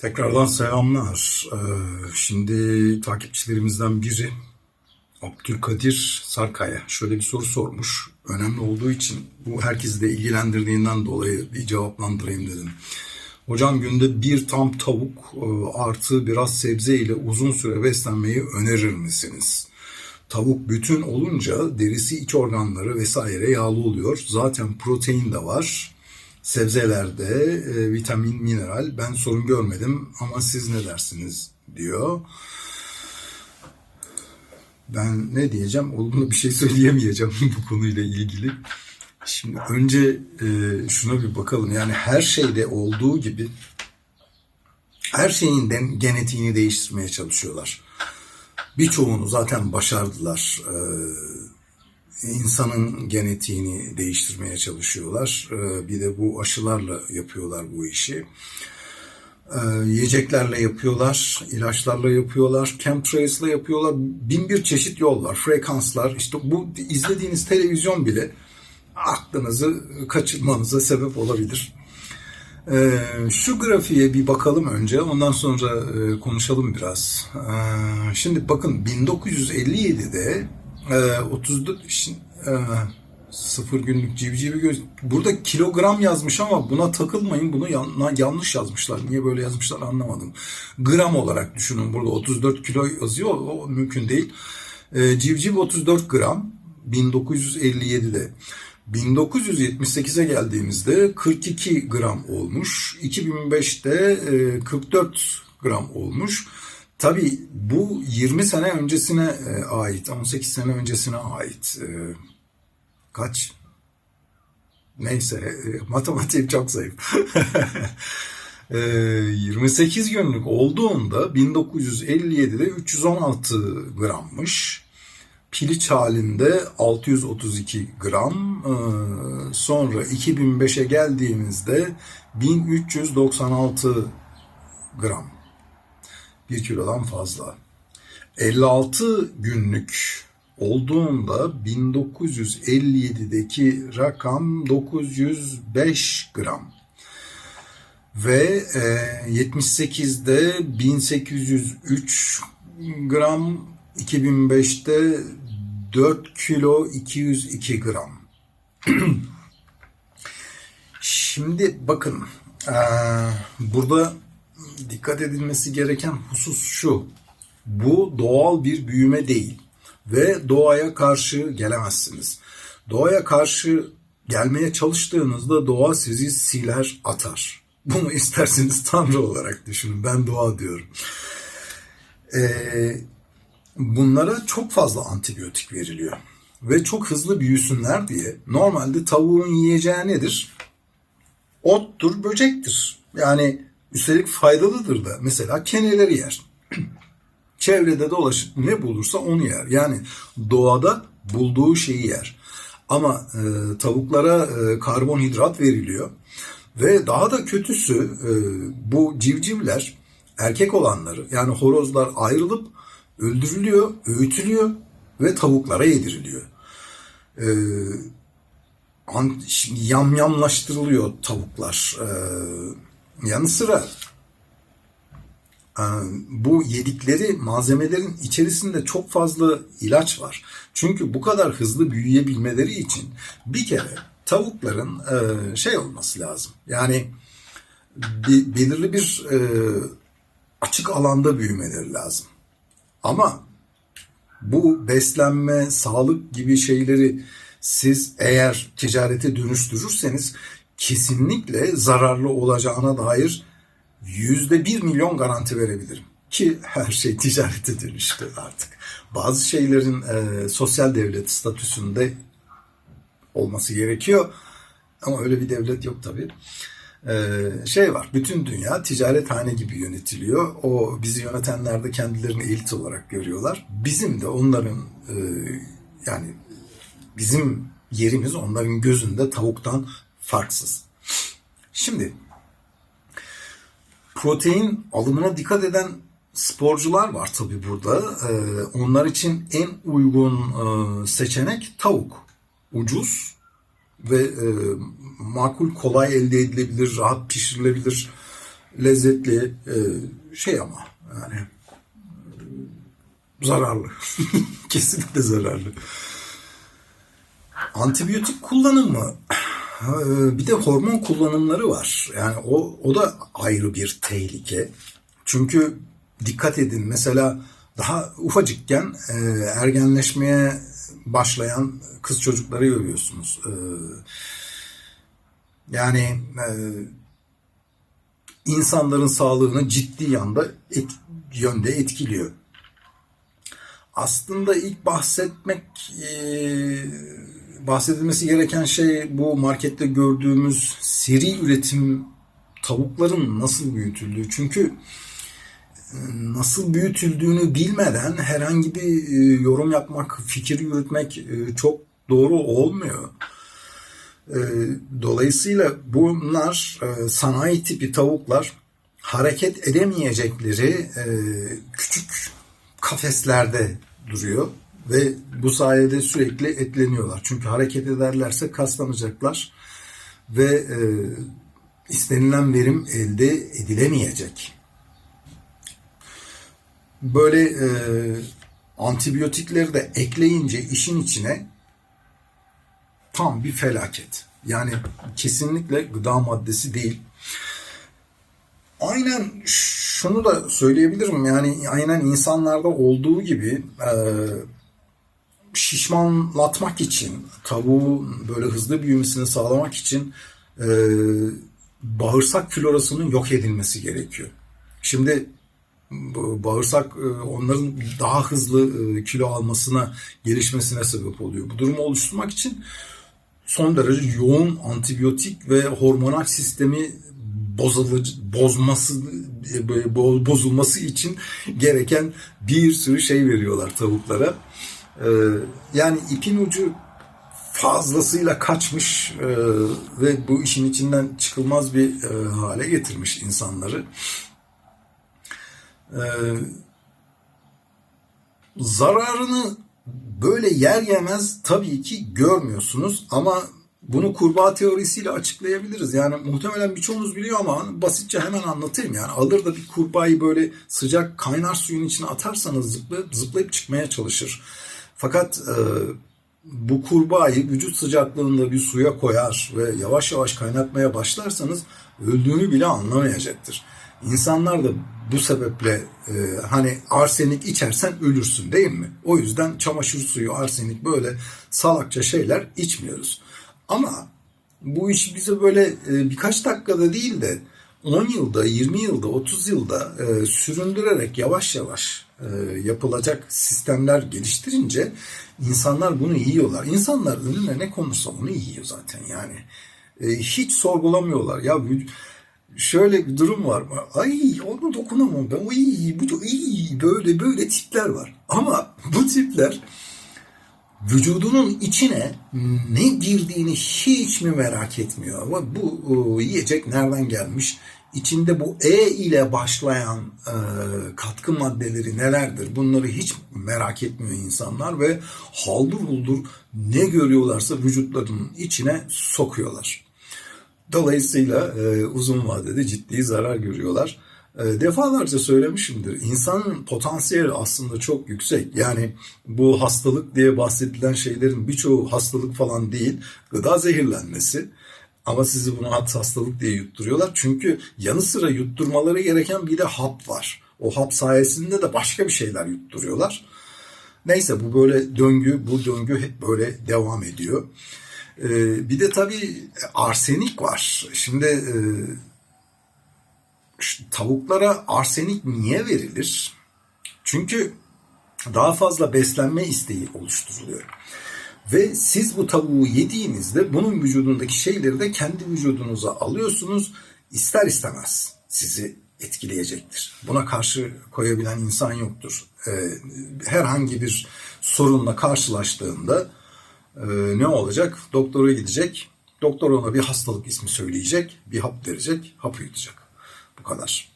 Tekrardan selamlar. Ee, Şimdi takipçilerimizden biri Abdülkadir Sarkaya şöyle bir soru sormuş. Önemli olduğu için bu herkesi de ilgilendirdiğinden dolayı bir cevaplandırayım dedim. Hocam günde bir tam tavuk e, artı biraz sebze ile uzun süre beslenmeyi önerir misiniz? Tavuk bütün olunca derisi iç organları vesaire yağlı oluyor. Zaten protein de var. Sebzelerde e, vitamin, mineral ben sorun görmedim ama siz ne dersiniz diyor. Ben ne diyeceğim? Olumlu bir şey söyleyemeyeceğim bu konuyla ilgili. Şimdi önce e, şuna bir bakalım. Yani her şeyde olduğu gibi her şeyin de genetiğini değiştirmeye çalışıyorlar. Birçoğunu zaten başardılar. Ee, insanın genetiğini değiştirmeye çalışıyorlar. Ee, bir de bu aşılarla yapıyorlar bu işi. Ee, yiyeceklerle yapıyorlar, ilaçlarla yapıyorlar, chemtrails'la yapıyorlar. Bin bir çeşit yol var, frekanslar. İşte bu izlediğiniz televizyon bile aklınızı kaçırmanıza sebep olabilir. Ee, şu grafiğe bir bakalım önce, ondan sonra e, konuşalım biraz. Şimdi bakın 1957'de e, 34 şin- e, sıfır günlük civcivi göz. Burada kilogram yazmış ama buna takılmayın. Bunu yan- yanlış yazmışlar. Niye böyle yazmışlar anlamadım. Gram olarak düşünün. Burada 34 kilo yazıyor. O mümkün değil. E, civciv 34 gram 1957'de. 1978'e geldiğimizde 42 gram olmuş. 2005'te e, 44 gram olmuş. Tabii bu 20 sene öncesine e, ait, 18 sene öncesine ait. E, Kaç? Neyse, e, matematiğim çok zayıf. E, 28 günlük olduğunda 1957'de 316 grammış. Piliç halinde 632 gram. Sonra 2005'e geldiğimizde 1396 gram. 1 kilodan fazla. 56 günlük olduğunda 1957'deki rakam 905 gram. Ve e, 78'de 1803 gram, 2005'te 4 kilo 202 gram. Şimdi bakın eee, burada dikkat edilmesi gereken husus şu. Bu doğal bir büyüme değil ve doğaya karşı gelemezsiniz. Doğaya karşı gelmeye çalıştığınızda doğa sizi siler atar. Bunu isterseniz tanrı olarak düşünün. Ben doğa diyorum. Ee, bunlara çok fazla antibiyotik veriliyor. Ve çok hızlı büyüsünler diye normalde tavuğun yiyeceği nedir? Ottur, böcektir. Yani üstelik faydalıdır da. Mesela keneleri yer. Çevrede dolaşıp ne bulursa onu yer. Yani doğada bulduğu şeyi yer. Ama e, tavuklara e, karbonhidrat veriliyor. Ve daha da kötüsü e, bu civcivler erkek olanları yani horozlar ayrılıp öldürülüyor, öğütülüyor ve tavuklara yediriliyor. E, an, yamyamlaştırılıyor tavuklar. E, yanı sıra e, bu yedikleri malzemelerin içerisinde çok fazla ilaç var. Çünkü bu kadar hızlı büyüyebilmeleri için bir kere tavukların e, şey olması lazım. Yani belirli bir e, açık alanda büyümeleri lazım. Ama bu beslenme, sağlık gibi şeyleri siz eğer ticarete dönüştürürseniz kesinlikle zararlı olacağına dair yüzde bir milyon garanti verebilirim. Ki her şey ticarete dönüştü artık. Bazı şeylerin e, sosyal devlet statüsünde olması gerekiyor. Ama öyle bir devlet yok tabii. Ee, şey var, bütün dünya ticarethane gibi yönetiliyor. O bizi yönetenler de kendilerini elit olarak görüyorlar. Bizim de onların e, yani bizim yerimiz onların gözünde tavuktan farksız. Şimdi protein alımına dikkat eden sporcular var tabii burada. Ee, onlar için en uygun e, seçenek tavuk. Ucuz ve e, makul kolay elde edilebilir, rahat pişirilebilir lezzetli e, şey ama yani e, zararlı. Kesinlikle zararlı. Antibiyotik kullanımı bir de hormon kullanımları var. Yani o, o da ayrı bir tehlike. Çünkü dikkat edin mesela daha ufacıkken e, ergenleşmeye başlayan kız çocukları görüyorsunuz. E, yani e, insanların sağlığını ciddi yanda et, yönde etkiliyor. Aslında ilk bahsetmek e, bahsedilmesi gereken şey bu markette gördüğümüz seri üretim tavukların nasıl büyütüldüğü. Çünkü e, nasıl büyütüldüğünü bilmeden herhangi bir e, yorum yapmak, fikir yürütmek e, çok doğru olmuyor. Dolayısıyla bunlar sanayi tipi tavuklar hareket edemeyecekleri küçük kafeslerde duruyor ve bu sayede sürekli etleniyorlar. Çünkü hareket ederlerse kaslanacaklar ve istenilen verim elde edilemeyecek böyle e, antibiyotikleri de ekleyince işin içine tam bir felaket. Yani kesinlikle gıda maddesi değil. Aynen şunu da söyleyebilirim yani aynen insanlarda olduğu gibi e, şişmanlatmak için tavuğun böyle hızlı büyümesini sağlamak için e, bağırsak florasının yok edilmesi gerekiyor. Şimdi bağırsak e, onların daha hızlı e, kilo almasına, gelişmesine sebep oluyor. Bu durumu oluşturmak için son derece yoğun antibiyotik ve hormonal sistemi bozulucu, bozması e, bozulması için gereken bir sürü şey veriyorlar tavuklara. Yani ipin ucu fazlasıyla kaçmış ve bu işin içinden çıkılmaz bir hale getirmiş insanları. Ee, zararını böyle yer yemez tabii ki görmüyorsunuz ama bunu kurbağa teorisiyle açıklayabiliriz. Yani muhtemelen birçoğunuz biliyor ama basitçe hemen anlatayım. Yani alır da bir kurbağayı böyle sıcak kaynar suyun içine atarsanız zıplayıp, zıplayıp çıkmaya çalışır. Fakat e, bu kurbağayı vücut sıcaklığında bir suya koyar ve yavaş yavaş kaynatmaya başlarsanız öldüğünü bile anlamayacaktır. İnsanlar da bu sebeple e, hani arsenik içersen ölürsün değil mi? O yüzden çamaşır suyu, arsenik böyle salakça şeyler içmiyoruz. Ama bu iş bize böyle e, birkaç dakikada değil de 10 yılda, 20 yılda, 30 yılda e, süründürerek yavaş yavaş e, yapılacak sistemler geliştirince insanlar bunu yiyorlar. İnsanlar önüne ne konursa onu yiyor zaten yani. E, hiç sorgulamıyorlar. Ya şöyle bir durum var. Ay onu dokunamam ben. Ay, bu ay, böyle böyle tipler var. Ama bu tipler vücudunun içine ne girdiğini hiç mi merak etmiyor? Bu o, yiyecek nereden gelmiş? İçinde bu E ile başlayan e, katkı maddeleri nelerdir? Bunları hiç merak etmiyor insanlar ve haldır huldur ne görüyorlarsa vücutlarının içine sokuyorlar. Dolayısıyla e, uzun vadede ciddi zarar görüyorlar. E, defalarca söylemişimdir. İnsanın potansiyeli aslında çok yüksek. Yani bu hastalık diye bahsedilen şeylerin birçoğu hastalık falan değil. Gıda zehirlenmesi. Ama sizi bunu hastalık diye yutturuyorlar. Çünkü yanı sıra yutturmaları gereken bir de hap var. O hap sayesinde de başka bir şeyler yutturuyorlar. Neyse bu böyle döngü, bu döngü hep böyle devam ediyor. Ee, bir de tabii arsenik var. Şimdi e, tavuklara arsenik niye verilir? Çünkü daha fazla beslenme isteği oluşturuluyor. Ve siz bu tavuğu yediğinizde bunun vücudundaki şeyleri de kendi vücudunuza alıyorsunuz. İster istemez sizi etkileyecektir. Buna karşı koyabilen insan yoktur. Ee, herhangi bir sorunla karşılaştığında e, ne olacak? Doktora gidecek. Doktor ona bir hastalık ismi söyleyecek. Bir hap verecek. Hapı yutacak. Bu kadar.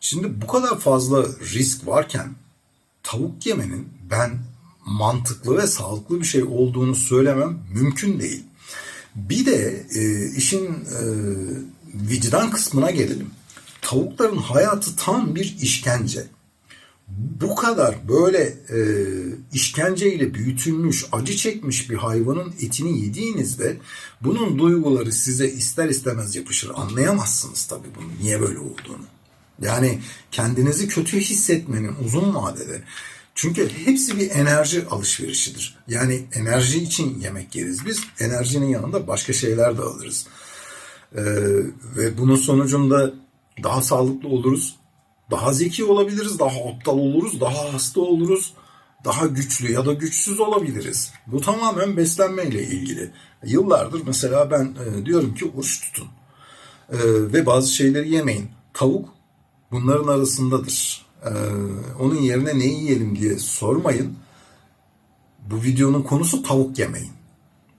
Şimdi bu kadar fazla risk varken tavuk yemenin ben mantıklı ve sağlıklı bir şey olduğunu söylemem mümkün değil. Bir de e, işin e, vicdan kısmına gelelim. tavukların hayatı tam bir işkence. Bu kadar böyle e, işkenceyle büyütülmüş, acı çekmiş bir hayvanın etini yediğinizde bunun duyguları size ister istemez yapışır. Anlayamazsınız tabii bunun niye böyle olduğunu. Yani kendinizi kötü hissetmenin uzun vadede çünkü hepsi bir enerji alışverişidir. Yani enerji için yemek yeriz biz. Enerjinin yanında başka şeyler de alırız. Ee, ve bunun sonucunda daha sağlıklı oluruz. Daha zeki olabiliriz, daha aptal oluruz, daha hasta oluruz, daha güçlü ya da güçsüz olabiliriz. Bu tamamen beslenmeyle ilgili. Yıllardır mesela ben e, diyorum ki oruç tutun E, ve bazı şeyleri yemeyin. Tavuk bunların arasındadır. E, onun yerine ne yiyelim diye sormayın. Bu videonun konusu tavuk yemeyin.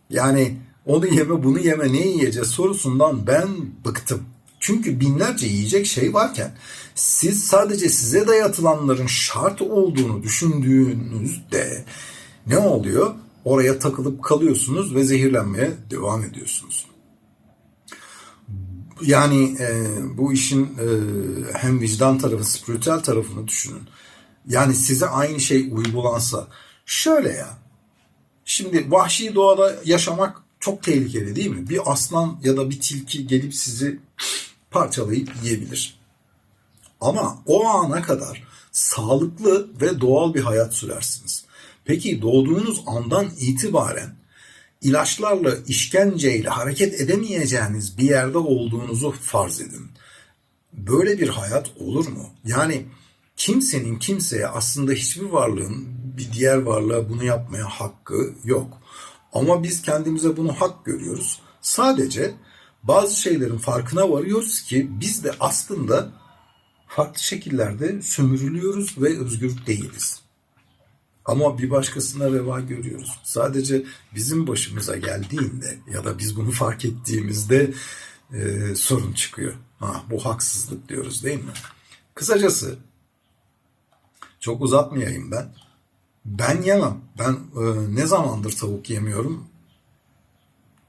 Yani onu yeme bunu yeme ne yiyeceğiz sorusundan ben bıktım. Çünkü binlerce yiyecek şey varken siz sadece size dayatılanların şart olduğunu düşündüğünüzde ne oluyor? Oraya takılıp kalıyorsunuz ve zehirlenmeye devam ediyorsunuz. Yani e, bu işin e, hem vicdan tarafı, spiritüel tarafını düşünün. Yani size aynı şey uygulansa şöyle ya. Şimdi vahşi doğada yaşamak çok tehlikeli değil mi? Bir aslan ya da bir tilki gelip sizi parçalayıp yiyebilir. Ama o ana kadar sağlıklı ve doğal bir hayat sürersiniz. Peki doğduğunuz andan itibaren ilaçlarla, işkenceyle hareket edemeyeceğiniz bir yerde olduğunuzu farz edin. Böyle bir hayat olur mu? Yani kimsenin kimseye aslında hiçbir varlığın bir diğer varlığa bunu yapmaya hakkı yok. Ama biz kendimize bunu hak görüyoruz. Sadece bazı şeylerin farkına varıyoruz ki biz de aslında farklı şekillerde sömürülüyoruz ve özgür değiliz. Ama bir başkasına reva görüyoruz. Sadece bizim başımıza geldiğinde ya da biz bunu fark ettiğimizde e, sorun çıkıyor. Ha, bu haksızlık diyoruz değil mi? Kısacası çok uzatmayayım ben. Ben yemem. Ben e, ne zamandır tavuk yemiyorum?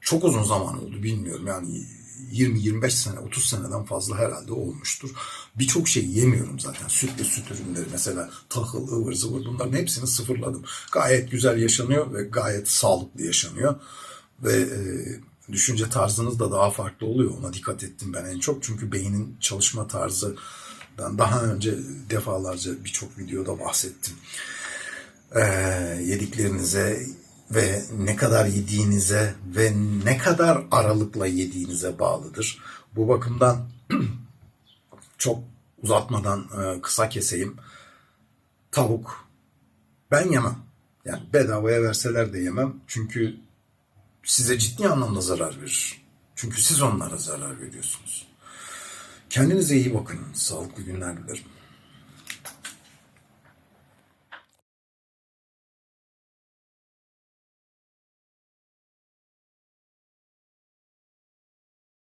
Çok uzun zaman oldu bilmiyorum. Yani 20-25 sene, 30 seneden fazla herhalde olmuştur. Birçok şey yemiyorum zaten. Süt ve süt ürünleri mesela tahıl, ıvır zıvır bunların hepsini sıfırladım. Gayet güzel yaşanıyor ve gayet sağlıklı yaşanıyor. Ve e, düşünce tarzınız da daha farklı oluyor. Ona dikkat ettim ben en çok. Çünkü beynin çalışma tarzı ben daha önce defalarca birçok videoda bahsettim. Ee, yediklerinize ve ne kadar yediğinize ve ne kadar aralıkla yediğinize bağlıdır. Bu bakımdan çok uzatmadan e, kısa keseyim. Tavuk ben yemem. Yani bedavaya verseler de yemem. Çünkü size ciddi anlamda zarar verir. Çünkü siz onlara zarar veriyorsunuz. Kendinize iyi bakın. Sağlıklı günler dilerim.